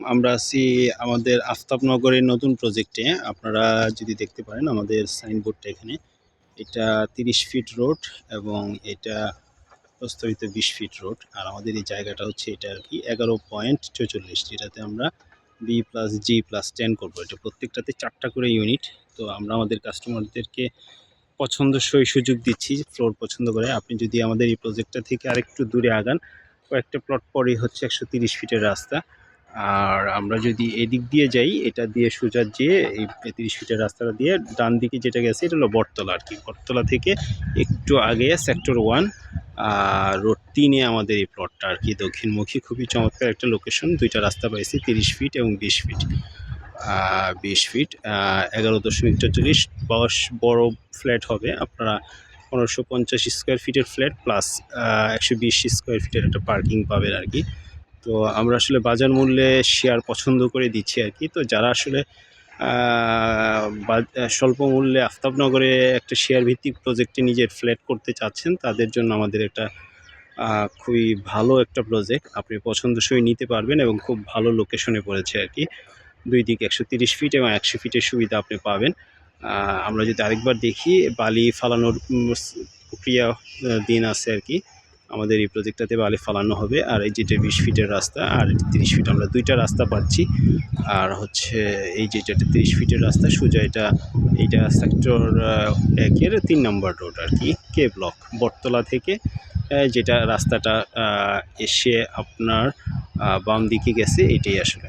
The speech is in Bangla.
আমরা আছি আমাদের আফতাবনগরের নতুন প্রজেক্টে আপনারা যদি দেখতে পারেন আমাদের সাইনবোর্ডটা এখানে। এটা তিরিশ ফিট রোড এবং এটা প্রস্তাবিত বিশ ফিট রোড আর আমাদের এই জায়গাটা হচ্ছে এটা আর কি এগারো পয়েন্ট ছেচল্লিশ, যেটাতে আমরা B plus G plus ten করব। এটা প্রত্যেকটাতে চারটা করে ইউনিট তো আমরা আমাদের কাস্টমারদেরকে পছন্দসই সুযোগ দিচ্ছি ফ্লোর পছন্দ করে। আপনি যদি আমাদের এই প্রজেক্টটা থেকে আরেকটু দূরে আগান, কয়েকটা প্লট পরেই হচ্ছে একশো ফিটের রাস্তা। আর আমরা যদি এদিক দিয়ে যাই, এটা দিয়ে সোজা যেয়ে এই তিরিশ ফিটের রাস্তাটা দিয়ে ডান দিকে যেটা গেছে, এটা হলো বটতলা আর কি। বটতলা থেকে একটু আগে সেক্টর ওয়ান রোড তিনে আমাদের এই প্লটটা আর কি। দক্ষিণমুখী খুবই চমৎকার একটা লোকেশন দুইটা রাস্তা পাইছি, তিরিশ ফিট এবং বিশ ফিট। বিশ ফিট এগারো দশমিক চল্লিশ বস, বড় ফ্ল্যাট হবে। আপনারা পনেরোশো পঞ্চাশ স্কোয়ার ফিটের ফ্ল্যাট প্লাস একশো বিশ স্কোয়ার ফিটের একটা পার্কিং পাবেন আর কি। তো আমরা আসলে বাজার মূল্যে শেয়ার পছন্দ করে দিচ্ছি আর কি। তো যারা আসলে স্বল্প মূল্যে আফতাবনগরে একটা শেয়ার ভিত্তিক প্রজেক্টে নিজের ফ্ল্যাট করতে চাচ্ছেন, তাদের জন্য আমাদের একটা খুবই ভালো একটা প্রজেক্ট আপনি পছন্দসই নিতে পারবেন এবং খুব ভালো লোকেশনে পড়েছে আর কি। দুই দিক একশো তিরিশ ফিট এবং একশো ফিটের সুবিধা আপনি পাবেন। আমরা যদি আরেকবার দেখি, বালি ফালানোর প্রক্রিয়া দিন আছে আর কি। আমাদের এই প্রজেক্টটাতে বালি ফালানো হবে। আর এই যেটা বিশ ফিটের রাস্তা আর তিরিশ ফিট, আমরা দুইটা রাস্তা পাচ্ছি আর হচ্ছে এই যেটা তিরিশ ফিটের রাস্তা, সোজা এটা, এইটা সেক্টর একের তিন নম্বর রোড আর কি কে ব্লক বটতলা থেকে যেটা রাস্তাটা এসে আপনার বাম দিকে গেছে, এটাই আসলে।